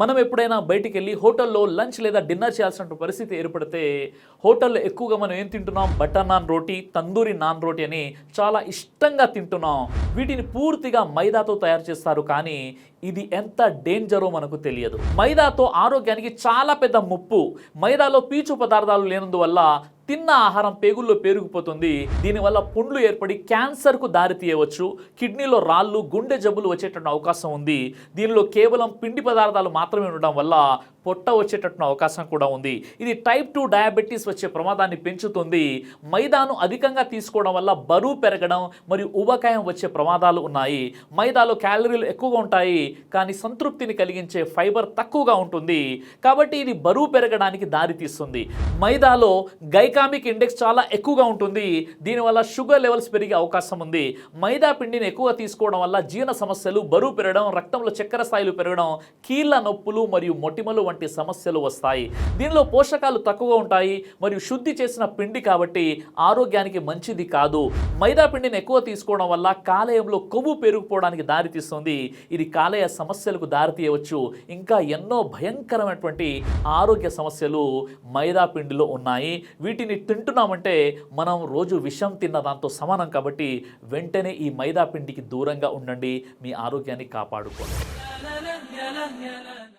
మనం ఎప్పుడైనా బయటికి వెళ్ళి హోటల్లో లంచ్ లేదా డిన్నర్ చేయాల్సిన పరిస్థితి ఏర్పడితే హోటల్లో ఎక్కువగా మనం ఏం తింటున్నాం? బటర్ నాన్ రోటీ తందూరి నాన్ రోటీ అని చాలా ఇష్టంగా తింటున్నాం. వీటిని పూర్తిగా మైదాతో తయారు చేస్తారు కానీ ఇది ఎంత డేంజరో మనకు తెలియదు. మైదాతో ఆరోగ్యానికి చాలా పెద్ద ముప్పు. మైదాలో పీచు పదార్థాలు లేనందువల్ల తిన్న ఆహారం పేగుల్లో పేరుకుపోతుంది. దీనివల్ల పుండ్లు ఏర్పడి క్యాన్సర్కు దారి తీయవచ్చు. కిడ్నీలో రాళ్ళు గుండె జబ్బులు వచ్చేటటువంటి అవకాశం ఉంది. దీనిలో కేవలం పిండి పదార్థాలు మాత్రమే ఉండడం వల్ల పొట్ట వచ్చేటట్టు అవకాశం కూడా ఉంది. ఇది టైప్ టూ డయాబెటీస్ వచ్చే ప్రమాదాన్ని పెంచుతుంది. మైదాను అధికంగా తీసుకోవడం వల్ల బరువు పెరగడం మరియు ఉబకాయం వచ్చే ప్రమాదాలు ఉన్నాయి. మైదాలో క్యాలరీలు ఎక్కువగా ఉంటాయి కానీ సంతృప్తిని కలిగించే ఫైబర్ తక్కువగా ఉంటుంది. కాబట్టి ఇది బరువు పెరగడానికి దారితీస్తుంది మైదాలో గ్లైకామిక్ ఇండెక్స్ చాలా ఎక్కువగా ఉంటుంది. దీనివల్ల షుగర్ లెవెల్స్ పెరిగే అవకాశం ఉంది. మైదా పిండిని ఎక్కువ తీసుకోవడం వల్ల జీర్ణ సమస్యలు బరువు పెరగడం రక్తంలో చక్కెర స్థాయిలు పెరగడం కీళ్ళ నొప్పులు మరియు మొటిమలు వంటి సమస్యలు వస్తాయి. దీనిలో పోషకాలు తక్కువగా ఉంటాయి మరియు శుద్ధి చేసిన పిండి కాబట్టి ఆరోగ్యానికి మంచిది కాదు. మైదా పిండిని ఎక్కువ తీసుకోవడం వల్ల కాలేయంలో కొవ్వు పెరిగిపోవడానికి దారితీస్తుంది. ఇది కాలేయ సమస్యలకు దారితీయవచ్చు. ఇంకా ఎన్నో భయంకరమైనటువంటి ఆరోగ్య సమస్యలు మైదా పిండిలో ఉన్నాయి. వీటిని తింటున్నామంటే మనం రోజు విషం తిన్న దాంతో సమానం కాబట్టి వెంటనే ఈ మైదా పిండికి దూరంగా ఉండండి మీ ఆరోగ్యాన్ని కాపాడుకోండి.